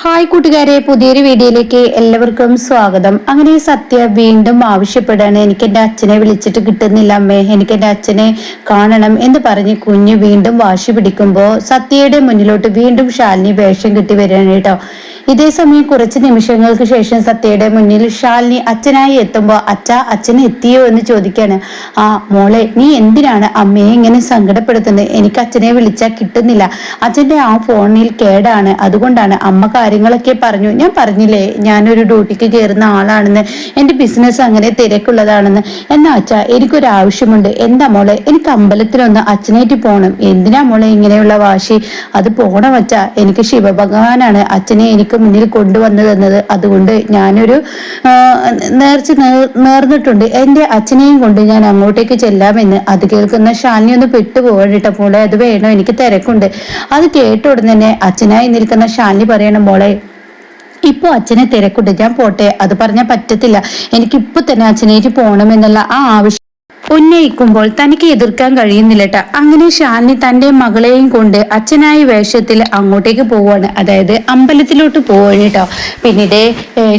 Hi കൂട്ടുകാരെ പുതിയൊരു വീഡിയോയിലേക്ക് എല്ലാവർക്കും സ്വാഗതം. അങ്ങനെ സത്യ വീണ്ടും ആവശ്യപ്പെടുകയാണ് എനിക്ക് എന്റെ അച്ഛനെ വിളിച്ചിട്ട് കിട്ടുന്നില്ല അമ്മേ. എനിക്ക് എന്റെ അച്ഛനെ കാണണം എന്ന് പറഞ്ഞ് കുഞ്ഞ് വീണ്ടും വാശി പിടിക്കുമ്പോൾ സത്യയുടെ മുന്നിലോട്ട് വീണ്ടും ശാലിനി വേഷം കിട്ടി വരികയാണ് കേട്ടോ. ഇതേ സമയം കുറച്ച് നിമിഷങ്ങൾക്ക് ശേഷം സത്യയുടെ മുന്നിൽ ഷാലിനി അച്ഛനായി എത്തുമ്പോൾ അച്ഛ അച്ഛൻ എത്തിയോ? എന്ന് ചോദിക്കാണ്. ആ മോളെ നീ എന്തിനാണ് അമ്മയെ ഇങ്ങനെ സങ്കടപ്പെടുത്തുന്നത്? എനിക്ക് അച്ഛനെ വിളിച്ചാൽ കിട്ടുന്നില്ല. അച്ഛന്റെ ആ ഫോണിൽ കേടാണ്. അതുകൊണ്ടാണ് അമ്മ കാര്യങ്ങളൊക്കെ പറഞ്ഞു. ഞാൻ പറഞ്ഞില്ലേ ഞാനൊരു ഡ്യൂട്ടിക്ക് കയറുന്ന ആളാണെന്ന്. എന്റെ ബിസിനസ് അങ്ങനെ തിരക്കുള്ളതാണെന്ന്. എന്നാ അച്ഛ എനിക്കൊരു ആവശ്യമുണ്ട് എന്താ മോളെ എനിക്ക് അമ്പലത്തിലൊന്ന് അച്ഛനേറ്റ് പോകണം എന്തിനാ മോളെ ഇങ്ങനെയുള്ള വാശി? അത് പോകണം അച്ഛ. എനിക്ക് ശിവഭഗവാനാണ്. അച്ഛനെ എനിക്ക് മുന്നിൽ കൊണ്ടുവന്നു തന്നത് അതുകൊണ്ട് ഞാനൊരു നേർച്ച നേർ- നേർന്നിട്ടുണ്ട്. എന്റെ അച്ഛനെയും കൊണ്ട് ഞാൻ അങ്ങോട്ടേക്ക് ചെല്ലാമെന്ന് അത് കേൾക്കുന്ന ഷാനി ഒന്ന് പെട്ടുപോകട്ടോ മോളെ അത് വേണം എനിക്ക് തിരക്കുണ്ട്. അത് കേട്ട ഉടനെ തന്നെ അച്ഛനായി നിൽക്കുന്ന ഷാനി പറയണം മോളെ ഇപ്പൊ അച്ഛനെ തിരക്കുണ്ട്. ഞാൻ പോട്ടെ അത് പറഞ്ഞാൽ പറ്റത്തില്ല. എനിക്ക് ഇപ്പൊ തന്നെ അച്ഛനേറ്റ് പോകണമെന്നുള്ള ആ ആവശ്യം ഉന്നയിക്കുമ്പോൾ തനിക്ക് എതിർക്കാൻ കഴിയുന്നില്ലട്ട. അങ്ങനെ ശാലിനി തന്റെ മകളെയും കൊണ്ട് അച്ഛനായ വേഷത്തിൽ അങ്ങോട്ടേക്ക് പോവാണ് അതായത് അമ്പലത്തിലോട്ട് പോവാണ് കേട്ടോ. പിന്നീട്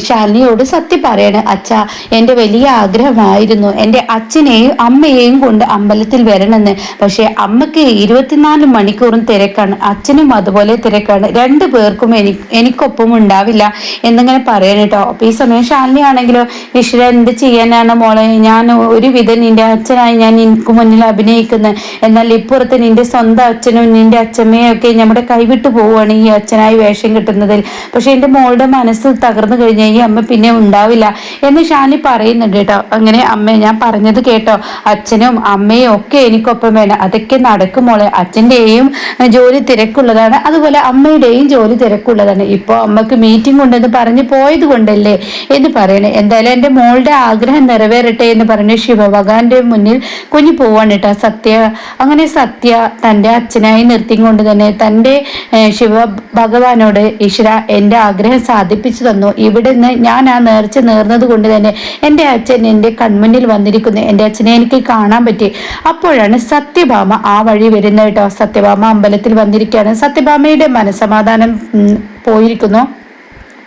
ഷാനിയോട് സത്യം പറയാണ് അച്ഛ എന്റെ വലിയ ആഗ്രഹമായിരുന്നു. എന്റെ അച്ഛനെയും അമ്മയെയും കൊണ്ട് അമ്പലത്തിൽ വരണമെന്ന്. പക്ഷെ അമ്മയ്ക്ക് ഇരുപത്തിനാല് മണിക്കൂറും തിരക്കാണ്. അച്ഛനും അതുപോലെ തിരക്കാണ്. രണ്ടു പേർക്കും എനിക്ക് എനിക്കൊപ്പം ഉണ്ടാവില്ല എന്നിങ്ങനെ പറയണം കേട്ടോ. അപ്പൊ ഈ സമയം ശാലിനി ആണെങ്കിലോ ഈശ്വര എന്ത് ചെയ്യാനാണ് മോളെ? ഞാൻ ഒരുവിധം നിന്റെ അച്ഛനായി ഞാൻ നിനക്ക് മുന്നിൽ അഭിനയിക്കുന്നത് എന്നാൽ ഇപ്പുറത്ത് നിന്റെ സ്വന്തം അച്ഛനും നിന്റെ അച്ഛമ്മയും ഒക്കെ നമ്മുടെ കൈവിട്ടു പോവുകയാണ് ഈ അച്ഛനായി വേഷം കിട്ടുന്നതിൽ. പക്ഷെ എന്റെ മോളുടെ മനസ്സ് തകർന്നു കഴിഞ്ഞാൽ ഈ അമ്മ പിന്നെ ഉണ്ടാവില്ല എന്ന് ഷാനി പറയുന്നുണ്ട് കേട്ടോ. അങ്ങനെ അമ്മ ഞാൻ പറഞ്ഞത് കേട്ടോ. അച്ഛനും അമ്മയും ഒക്കെ എനിക്കൊപ്പം വേണം. അതൊക്കെ നടക്കും മോളെ. അച്ഛന്റെയും ജോലി തിരക്കുള്ളതാണ്. അതുപോലെ അമ്മയുടെയും ജോലി തിരക്കുള്ളതാണ്. ഇപ്പോൾ അമ്മയ്ക്ക് മീറ്റിംഗ് ഉണ്ടെന്ന് പറഞ്ഞ് പോയത് കൊണ്ടല്ലേ എന്ന് പറയണേ. എന്തായാലും എന്റെ മോളുടെ ആഗ്രഹം നിറവേറട്ടെ എന്ന് പറഞ്ഞ് ശിവഭഗവാന്റെ മുന്നിൽ കുഞ്ഞു പോവാണ് കേട്ടോ. സത്യ അങ്ങനെ സത്യ തന്റെ അച്ഛനായി നിർത്തിയും കൊണ്ട് തന്നെ തന്റെ ശിവ ഭഗവാനോട് ഈശ്വര എന്റെ ആഗ്രഹം സാധിപ്പിച്ചു തന്നു. ഇവിടെ നിന്ന് ഞാൻ ആ നേർച്ച നേർന്നത് കൊണ്ട് തന്നെ എന്റെ അച്ഛൻ എന്റെ കൺമുന്നിൽ വന്നിരിക്കുന്നു. എന്റെ അച്ഛനെ എനിക്ക് കാണാൻ പറ്റി. അപ്പോഴാണ് സത്യഭാമ ആ വഴി വരുന്നത് കേട്ടോ. സത്യഭാമ അമ്പലത്തിൽ വന്നിരിക്കുകയാണ്. സത്യഭാമയുടെ മനസമാധാനം പോയിരിക്കുന്നു.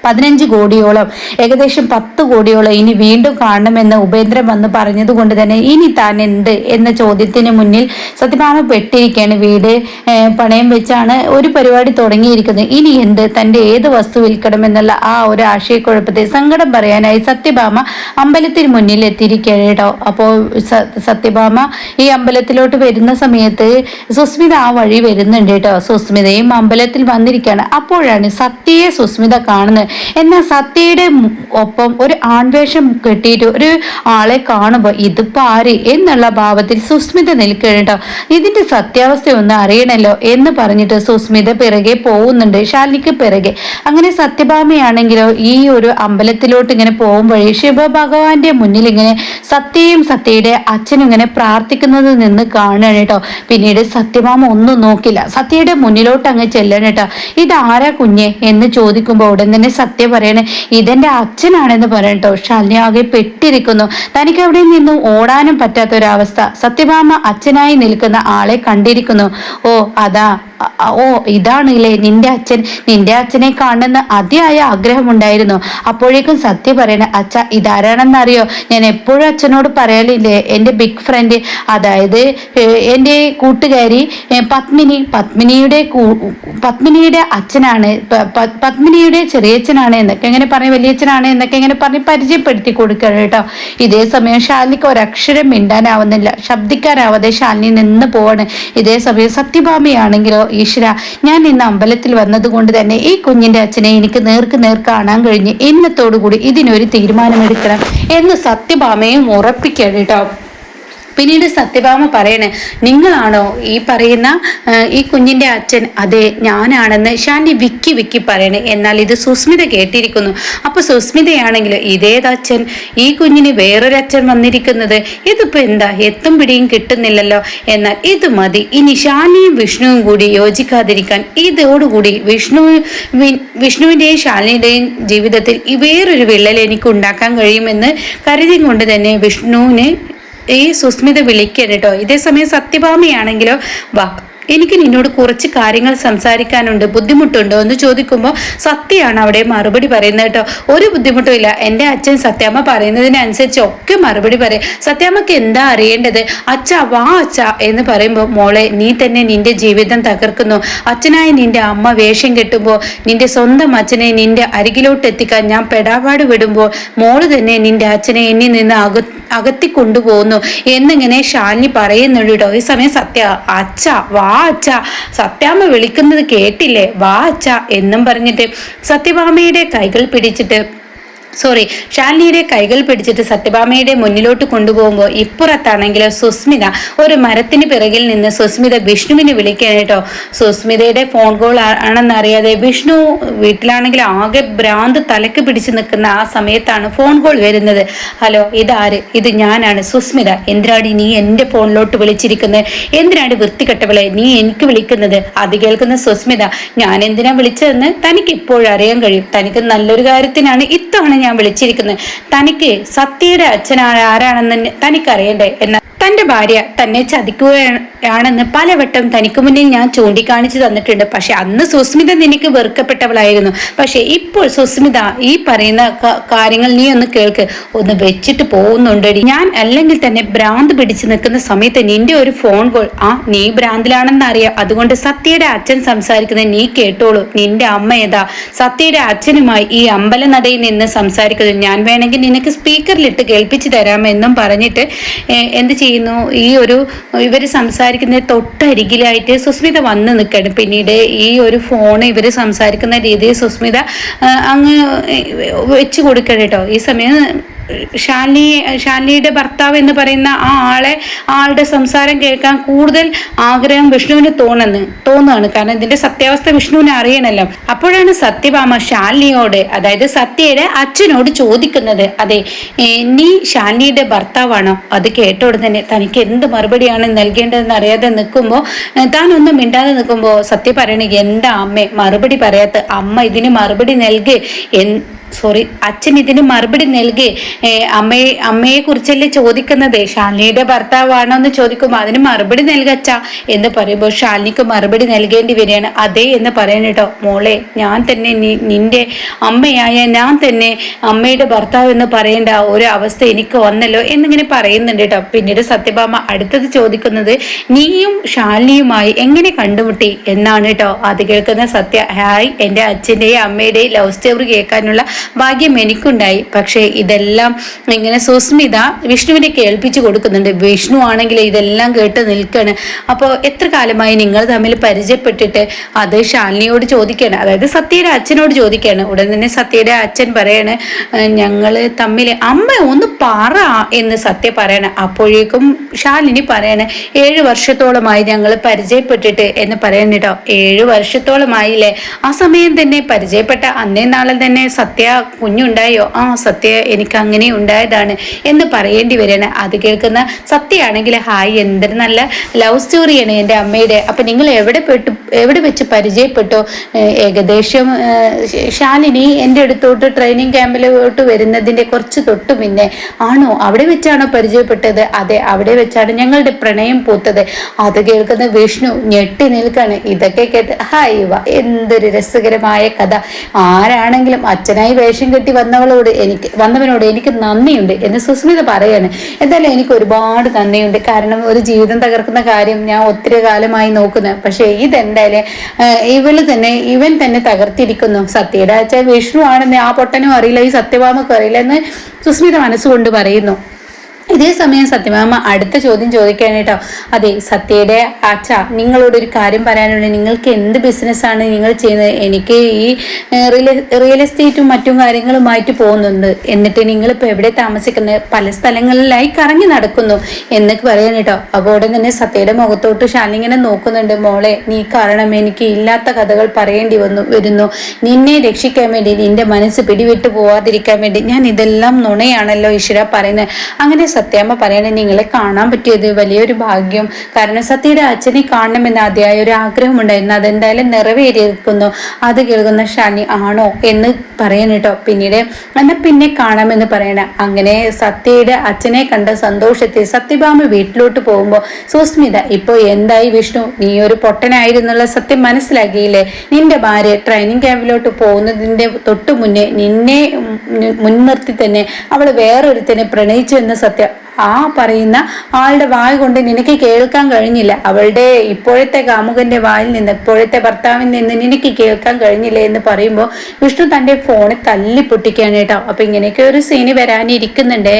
പതിനഞ്ച് കോടിയോളം ഏകദേശം പത്ത് കോടിയോളം ഇനി വീണ്ടും കാണണമെന്ന് ഉപേന്ദ്രൻ വന്ന് പറഞ്ഞത് കൊണ്ട് തന്നെ ഇനി താൻ എന്ത് എന്ന ചോദ്യത്തിന് മുന്നിൽ സത്യഭാമ പെട്ടിരിക്കുകയാണ് വീട്. പണയം വെച്ചാണ് ഒരു പരിപാടി തുടങ്ങിയിരിക്കുന്നത്. ഇനി എന്ത്? തന്റെ ഏത് വസ്തു വിൽക്കണമെന്നുള്ള ആ ഒരു ആശയക്കുഴപ്പത്തെ സങ്കടം പറയാനായി സത്യഭാമ അമ്പലത്തിന് മുന്നിൽ എത്തിയിരിക്കുകയാണ് കേട്ടോ. അപ്പോൾ സത്യഭാമ ഈ അമ്പലത്തിലോട്ട് വരുന്ന സമയത്ത് സുസ്മിത ആ വഴി വരുന്നുണ്ട് കേട്ടോ. സുസ്മിതയും അമ്പലത്തിൽ വന്നിരിക്കുകയാണ്. അപ്പോഴാണ് സത്യയെ സുസ്മിത കാണുന്നത്. എന്നാൽ സത്യയുടെ ഒപ്പം ഒരു ആൺവേഷം കെട്ടിയിട്ട് ഒരു ആളെ കാണുമ്പോൾ ഇതിപ്പോൾ ആര് എന്നുള്ള ഭാവത്തിൽ സുസ്മിത നിൽക്കേണ്ട ഇതിന്റെ സത്യാവസ്ഥ ഒന്ന് അറിയണല്ലോ എന്ന് പറഞ്ഞിട്ട് സുസ്മിത പിറകെ പോകുന്നുണ്ട്. ശാലിനിക്ക് പിറകെ. അങ്ങനെ സത്യഭാമയാണെങ്കിലോ ഈ ഒരു അമ്പലത്തിലോട്ട് ഇങ്ങനെ പോകുമ്പോഴേ ശിവഭഗവാന്റെ മുന്നിൽ ഇങ്ങനെ സത്യയും സത്യയുടെ അച്ഛനും ഇങ്ങനെ പ്രാർത്ഥിക്കുന്നത് നിന്ന് കാണുകയാണ് കേട്ടോ. പിന്നീട് സത്യഭാമ ഒന്നും നോക്കില്ല. സത്യയുടെ മുന്നിലോട്ട് അങ്ങ് ചെല്ലണം കേട്ടോ. ഇതാരാ കുഞ്ഞെ എന്ന് ചോദിക്കുമ്പോൾ ഉടൻ തന്നെ സത്യ പറയണേ ഇതെന്റെ അച്ഛനാണെന്ന് പറയട്ടോ ശാലിനി ആകെ പെട്ടിരിക്കുന്നു. തനിക്ക് അവിടെ നിന്നും ഓടാനും പറ്റാത്ത ഒരവസ്ഥ സത്യഭാമ അച്ഛനായി നിൽക്കുന്ന ആളെ കണ്ടിരിക്കുന്നു. ഓ അതാ. ഓ ഇതാണല്ലേ നിന്റെ അച്ഛൻ. നിന്റെ അച്ഛനെ കാണുന്ന അതിയായ ആഗ്രഹമുണ്ടായിരുന്നു. അപ്പോഴേക്കും സത്യ പറയണ അച്ഛ ഇതാരാണെന്നറിയോ? ഞാൻ എപ്പോഴും അച്ഛനോട് പറയലില്ലേ? എന്റെ ബിഗ് ഫ്രണ്ട് അതായത് എന്റെ കൂട്ടുകാരി പത്മിനി. പത്മിനിയുടെ പത്മിനിയുടെ അച്ഛനാണ്. പത്മിനിയുടെ ചെറിയ പത്മിനിയുടെ ചെറിയച്ഛനാണ് എന്നൊക്കെ എങ്ങനെ പറഞ്ഞ് വലിയച്ഛനാണ് എന്നൊക്കെ എങ്ങനെ പറഞ്ഞ് പരിചയപ്പെടുത്തി കൊടുക്കണം കേട്ടോ. ഇതേ സമയം ശാലിനിക്ക് ഒരക്ഷരം മിണ്ടാനാവുന്നില്ല. ശബ്ദിക്കാനാവാതെ ശാലിനി നിന്ന് പോവാണ്. ഇതേ സമയം സത്യഭാമയാണെങ്കിലോ ഈശ്വര ഞാൻ ഇന്ന് അമ്പലത്തിൽ വന്നതുകൊണ്ട് തന്നെ ഈ കുഞ്ഞിന്റെ അച്ഛനെ എനിക്ക് നേർക്ക് നേർ കാണാൻ കഴിഞ്ഞ് ഇന്നത്തോടുകൂടി ഇതിനൊരു തീരുമാനമെടുക്കണം എന്ന് സത്യഭാമയും ഉറപ്പിക്കണം കേട്ടോ. പിന്നീട് സത്യഭാമ പറയണേ നിങ്ങളാണോ ഈ പറയുന്ന ഈ കുഞ്ഞിന്റെ അച്ഛൻ? അതെ ഞാനാണെന്ന് ഷാൻഡി വിക്കി വിക്കി പറയണേ. എന്നാൽ ഇത് സുസ്മിത കേട്ടിരിക്കുന്നു. അപ്പൊ സുസ്മിതയാണെങ്കിൽ ഇതേതച്ഛൻ ഈ കുഞ്ഞിന് വേറൊരു അച്ഛൻ വന്നിരിക്കുന്നത്? ഇതിപ്പോ എന്താ? എത്തും പിടിയും കിട്ടുന്നില്ലല്ലോ. എന്നാൽ ഇത് മതി. ഇനി ഷാലിനിയും വിഷ്ണുവും കൂടി യോജിക്കാതിരിക്കാൻ ഇതോടുകൂടി വിഷ്ണു വിഷ്ണുവിന്റെയും ഷാലിനിയുടെയും ജീവിതത്തിൽ വേറൊരു വിള്ളൽ എനിക്ക് ഉണ്ടാക്കാൻ കഴിയുമെന്ന് കരുതി കൊണ്ട് തന്നെ വിഷ്ണുവിന് ഈ സുസ്മിത വിളിക്കരുത് കേട്ടോ. ഇതേ സമയം സത്യഭാമയാണെങ്കിലോ വാ എനിക്ക് നിന്നോട് കുറച്ച് കാര്യങ്ങൾ സംസാരിക്കാനുണ്ട് ബുദ്ധിമുട്ടുണ്ടോ എന്ന് ചോദിക്കുമ്പോൾ സത്യമാണ് അവിടെ മറുപടി പറയുന്നത് കേട്ടോ. ഒരു ബുദ്ധിമുട്ടും ഇല്ല. എന്റെ അച്ഛൻ സത്യാമ്മ പറയുന്നതിനനുസരിച്ച് ഒക്കെ മറുപടി പറയും. സത്യാമ്മക്ക് എന്താ അറിയേണ്ടത്? അച്ഛ വാ അച്ഛ എന്ന് പറയുമ്പോൾ മോളെ നീ തന്നെ നിന്റെ ജീവിതം തകർക്കുന്നു. അച്ഛനായ നിന്റെ അമ്മ വേഷം കെട്ടുമ്പോൾ നിന്റെ സ്വന്തം അച്ഛനെ നിന്റെ അരികിലോട്ട് എത്തിക്കാൻ ഞാൻ പെടാപാട് വിടുമ്പോൾ മോൾ തന്നെ നിന്റെ അച്ഛനെ എന്നിൽ നിന്ന് അക അകത്തി കൊണ്ടുപോകുന്നു. എന്നിങ്ങനെ ശാലിനി പറയുന്നുള്ളൂ കേട്ടോ ഈ സമയം സത്യ അച്ഛ വാ അച്ഛ സത്യാമ്മ വിളിക്കുന്നത് കേട്ടില്ലേ? വാ അച്ഛ എന്നും പറഞ്ഞിട്ട് സത്യഭാമയുടെ കൈകൾ പിടിച്ചിട്ട് സോറി ഷാലിനിയുടെ കൈകൾ പിടിച്ചിട്ട് സത്യഭാമയുടെ മുന്നിലോട്ട് കൊണ്ടുപോകുമ്പോൾ ഇപ്പുറത്താണെങ്കിൽ സുസ്മിത ഒരു മരത്തിന് പിറകിൽ നിന്ന് സുസ്മിത വിഷ്ണുവിനെ വിളിക്കാൻ കേട്ടോ. സുസ്മിതയുടെ ഫോൺ കോൾ ആണെന്നറിയാതെ വിഷ്ണു വീട്ടിലാണെങ്കിൽ ആകെ ഭ്രാന്ത് തലക്ക് പിടിച്ച് നിൽക്കുന്ന ആ സമയത്താണ് ഫോൺ കോൾ വരുന്നത്. ഹലോ ഇതാര്? ഇത് ഞാനാണ് സുസ്മിത. എന്തിനാടി നീ എന്റെ ഫോണിലോട്ട് വിളിച്ചിരിക്കുന്നത് എന്തിനാണ് വൃത്തികെട്ടവളെ നീ എനിക്ക് വിളിക്കുന്നത്? അത് കേൾക്കുന്ന സുസ്മിത ഞാൻ എന്തിനാ വിളിച്ചതെന്ന് തനിക്ക് ഇപ്പോഴറിയാൻ കഴിയും. തനിക്ക് നല്ലൊരു കാര്യത്തിനാണ് ഇത്തവണ ഞാൻ വിളിച്ചിരിക്കുന്നത്. തനിക്ക് സത്യയുടെ അച്ഛനാണ് ആരാണെന്ന് തനിക്കറിയണ്ടേ? എന്ന തന്റെ ഭാര്യ തന്നെ ചതിക്കുകയാണെന്ന് പലവട്ടം തനിക്ക് മുന്നിൽ ഞാൻ ചൂണ്ടിക്കാണിച്ചു തന്നിട്ടുണ്ട്. പക്ഷെ അന്ന് സുസ്മിത നിനക്ക് വെറുക്കപ്പെട്ടവളായിരുന്നു. പക്ഷെ ഇപ്പോൾ സുസ്മിത ഈ പറയുന്ന കാര്യങ്ങൾ നീ ഒന്ന് കേൾക്ക്. ഒന്ന് വെച്ചിട്ട് പോകുന്നുണ്ടടി. ഞാൻ അല്ലെങ്കിൽ തന്നെ ഭ്രാന്ത് പിടിച്ചു നിൽക്കുന്ന സമയത്ത് നിന്റെ ഒരു ഫോൺ കോൾ ആ നീ ഭ്രാന്തിലാണെന്ന് അറിയാം. അതുകൊണ്ട് സത്യയുടെ അച്ഛൻ സംസാരിക്കുന്നത് നീ കേട്ടോളൂ. നിന്റെ അമ്മ ഏതാ? സത്യയുടെ അച്ഛനുമായി ഈ അമ്പലനടയിൽ നിന്ന് സംസാരിക്കുന്നത് ഞാൻ വേണമെങ്കിൽ നിനക്ക് സ്പീക്കറിലിട്ട് കേൾപ്പിച്ചു തരാമെന്നും പറഞ്ഞിട്ട് എന്ത് ചെയ്യും? ചെയ്യുന്നു. ഈ ഒരു ഇവർ സംസാരിക്കുന്ന തൊട്ടരികിലായിട്ട് സുസ്മിത വന്ന് നിൽക്കണം. പിന്നീട് ഈ ഒരു ഫോൺ ഇവർ സംസാരിക്കുന്ന രീതിയിൽ സുസ്മിത അങ്ങ് വെച്ച് കൊടുക്കണം കേട്ടോ. ഈ സമയം ഷാലിനി ഷാലിനിയുടെ ഭർത്താവ് എന്ന് പറയുന്ന ആ ആളെ ആളുടെ സംസാരം കേൾക്കാൻ കൂടുതൽ ആഗ്രഹം വിഷ്ണുവിന് തോന്നുന്നു തോന്നുകയാണ്. കാരണം ഇതിന്റെ സത്യാവസ്ഥ വിഷ്ണുവിനെ അറിയണല്ലോ. അപ്പോഴാണ് സത്യഭാമ ഷാലിനിയോട് അതായത് സത്യയുടെ അച്ഛനോട് ചോദിക്കുന്നത്. അതെ നീ ഷാനിയുടെ ഭർത്താവാണോ? അത് കേട്ടോട് തന്നെ തനിക്ക് എന്ത് മറുപടിയാണ് നൽകേണ്ടതെന്ന് അറിയാതെ നിൽക്കുമ്പോൾ താൻ ഒന്നും മിണ്ടാതെ നിൽക്കുമ്പോൾ സത്യ പറയണെങ്കിൽ എന്താ അമ്മേ മറുപടി പറയാത്ത അമ്മ ഇതിന് മറുപടി നൽകി? സോറി അച്ഛൻ ഇതിന് മറുപടി നൽകി. അമ്മയെ അമ്മയെ കുറിച്ചല്ലേ ചോദിക്കുന്നത്? ഷാലിനിയുടെ ഭർത്താവാണോ എന്ന് ചോദിക്കുമ്പോൾ അതിന് മറുപടി നൽകച്ച എന്ന് പറയുമ്പോൾ ഷാലിനിക്ക് മറുപടി നൽകേണ്ടി വരികയാണ്. അതെ എന്ന് പറയണം കേട്ടോ. മോളെ ഞാൻ തന്നെ നിന്റെ അമ്മയായ ഞാൻ തന്നെ അമ്മയുടെ ഭർത്താവ് എന്ന് പറയേണ്ട ഒരു അവസ്ഥ എനിക്ക് വന്നല്ലോ എന്നിങ്ങനെ പറയുന്നുണ്ട് കേട്ടോ. പിന്നീട് സത്യഭാമ അടുത്തത് ചോദിക്കുന്നത് നീയും ഷാലിനിയുമായി എങ്ങനെ കണ്ടുമുട്ടി? എന്നാണ് കേട്ടോ. അത് കേൾക്കുന്ന സത്യ ഹായ് എന്റെ അച്ഛന്റെയും അമ്മയുടെയും ലവ് സ്റ്റോറി കേൾക്കാനുള്ള ഭാഗ്യം എനിക്കുണ്ടായി. പക്ഷേ ഇതെല്ലാം ഇങ്ങനെ സുസ്മിത വിഷ്ണുവിനെ കേൾപ്പിച്ചു കൊടുക്കുന്നുണ്ട്. വിഷ്ണു ആണെങ്കിൽ ഇതെല്ലാം കേട്ട് നിൽക്കുകയാണ് അപ്പോൾ എത്ര കാലമായി നിങ്ങൾ തമ്മിൽ പരിചയപ്പെട്ടിട്ട് അത് ശാലിനിയോട് ചോദിക്കുകയാണ്. അതായത് സത്യയുടെ അച്ഛനോട് ചോദിക്കുകയാണ്. ഉടൻ തന്നെ സത്യയുടെ അച്ഛൻ പറയാണ് ഞങ്ങൾ തമ്മിൽ അമ്മ ഒന്ന് പറ എന്ന് സത്യ പറയണം. അപ്പോഴേക്കും ശാലിനി പറയണ ഏഴ് വർഷത്തോളമായി ഞങ്ങൾ പരിചയപ്പെട്ടിട്ട് എന്ന് പറയണം കേട്ടോ. ഏഴ് വർഷത്തോളമായില്ലേ? ആ സമയം തന്നെ പരിചയപ്പെട്ട അന്നേ നാളെ തന്നെ സത്യ കുഞ്ഞുണ്ടായോ? ആ സത്യ എനിക്ക് അങ്ങനെ ഉണ്ടായതാണ് എന്ന് പറയേണ്ടി വരികയാണ്. അത് കേൾക്കുന്ന സത്യമാണെങ്കിൽ ഹായ് എന്തൊരു നല്ല ലവ് സ്റ്റോറിയാണ് എന്റെ അമ്മയുടെ. അപ്പം നിങ്ങൾ എവിടെ പെട്ടു എവിടെ വെച്ച് പരിചയപ്പെട്ടോ? ഏകദേശം ശാലിനി എന്റെ അടുത്തോട്ട് ട്രെയിനിങ് ക്യാമ്പിലോട്ട് വരുന്നതിന്റെ കുറച്ച് തൊട്ട് പിന്നെ ആണോ? അവിടെ വെച്ചാണോ പരിചയപ്പെട്ടത്? അതെ അവിടെ വെച്ചാണ് ഞങ്ങളുടെ പ്രണയം പൂത്തത്. അത് കേൾക്കുന്ന വിഷ്ണു ഞെട്ടി നിൽക്കാണ് ഇതൊക്കെ കേട്ട് ഹായ് വ എന്തൊരു രസകരമായ കഥ. ആരാണെങ്കിലും അച്ഛനായി വേഷം കെട്ടി വന്നവളോട് എനിക്ക് വന്നവനോട് എനിക്ക് നന്ദിയുണ്ട് എന്ന് സുസ്മിത പറയാണ്. എന്തായാലും എനിക്ക് ഒരുപാട് നന്ദിയുണ്ട്. കാരണം ഒരു ജീവിതം തകർക്കുന്ന കാര്യം ഞാൻ ഒത്തിരി കാലമായി നോക്കുന്നത് പക്ഷേ ഇതെന്തായാലും ഇവൾ തന്നെ ഇവൻ തന്നെ തകർത്തിരിക്കുന്നു. സത്യയുടെ അച്ഛൻ വിഷ്ണു ആണെന്ന് ആ പൊട്ടനും അറിയില്ല ഈ സത്യഭാമക്കും അറിയില്ല എന്ന് സുസ്മിത മനസ്സുകൊണ്ട് പറയുന്നു. ഇതേ സമയം സത്യഭാമ അടുത്ത ചോദ്യം ചോദിക്കാനായിട്ടോ അതെ സത്യയുടെ അച്ഛ നിങ്ങളോട് ഒരു കാര്യം പറയാനുള്ളത് നിങ്ങൾക്ക് എന്ത് ബിസിനസ്സാണ് നിങ്ങൾ ചെയ്യുന്നത്? എനിക്ക് ഈ റിയൽ എസ്റ്റേറ്റും മറ്റും കാര്യങ്ങളുമായിട്ട് പോകുന്നുണ്ട്. എന്നിട്ട് നിങ്ങളിപ്പോൾ എവിടെ താമസിക്കുന്നത്? പല സ്ഥലങ്ങളിലായി കറങ്ങി നടക്കുന്നു എന്നൊക്കെ പറയാൻ കേട്ടോ. അപ്പോൾ ഉടൻ തന്നെ സത്യയുടെ മുഖത്തോട്ട് ഷാലിങ്ങനെ നോക്കുന്നുണ്ട്. മോളെ നീ കാരണം എനിക്ക് ഇല്ലാത്ത കഥകൾ പറയേണ്ടി വന്നു വരുന്നു. നിന്നെ രക്ഷിക്കാൻ വേണ്ടി നിന്റെ മനസ്സ് പിടിവിട്ട് പോവാതിരിക്കാൻ വേണ്ടി ഞാൻ ഇതെല്ലാം നുണയാണല്ലോ ഈശ്വര പറയുന്നത്. അങ്ങനെ സത്യാമ്മ പറയണേ നിങ്ങളെ കാണാൻ പറ്റിയത് വലിയൊരു ഭാഗ്യം. കാരണം സത്യയുടെ അച്ഛനെ കാണണമെന്ന് അതിയായ ഒരു ആഗ്രഹം ഉണ്ടായിരുന്നു അതെന്തായാലും നിറവേറിയിരിക്കുന്നു. അത് കേൾക്കുന്ന ഷാനി ആണോ? എന്ന് പറയണം കേട്ടോ പിന്നീട് എന്നാൽ പിന്നെ കാണാമെന്ന് പറയണ. അങ്ങനെ സത്യയുടെ അച്ഛനെ കണ്ട സന്തോഷത്തിൽ സത്യഭാമ വീട്ടിലോട്ട് പോകുമ്പോൾ സുസ്മിത ഇപ്പോൾ എന്തായി വിഷ്ണു? നീ ഒരു പൊട്ടനായിരുന്നുള്ള സത്യം മനസ്സിലാക്കിയില്ലേ? നിന്റെ ഭാര്യ ട്രെയിനിങ് ക്യാമ്പിലോട്ട് പോകുന്നതിന്റെ തൊട്ടു മുന്നേ നിന്നെ മുൻനിർത്തി തന്നെ അവൾ വേറൊരുത്തനെ പ്രണയിച്ചു എന്ന സത്യം. ആ പറയുന്ന ആളുടെ വായ കൊണ്ട് നിനക്ക് കേൾക്കാൻ കഴിഞ്ഞില്ല. അവളുടെ ഇപ്പോഴത്തെ കാമുകന്റെ വായിൽ നിന്ന് ഇപ്പോഴത്തെ ഭർത്താവിൽ നിന്ന് നിനക്ക് കേൾക്കാൻ കഴിഞ്ഞില്ല എന്ന് പറയുമ്പോൾ വിഷ്ണു തന്റെ ഫോണിൽ തല്ലി പൊട്ടിക്കുകയാണ് കേട്ടോ. അപ്പൊ ഇങ്ങനെയൊക്കെ ഒരു സീന് വരാനിരിക്കുന്നുണ്ട്.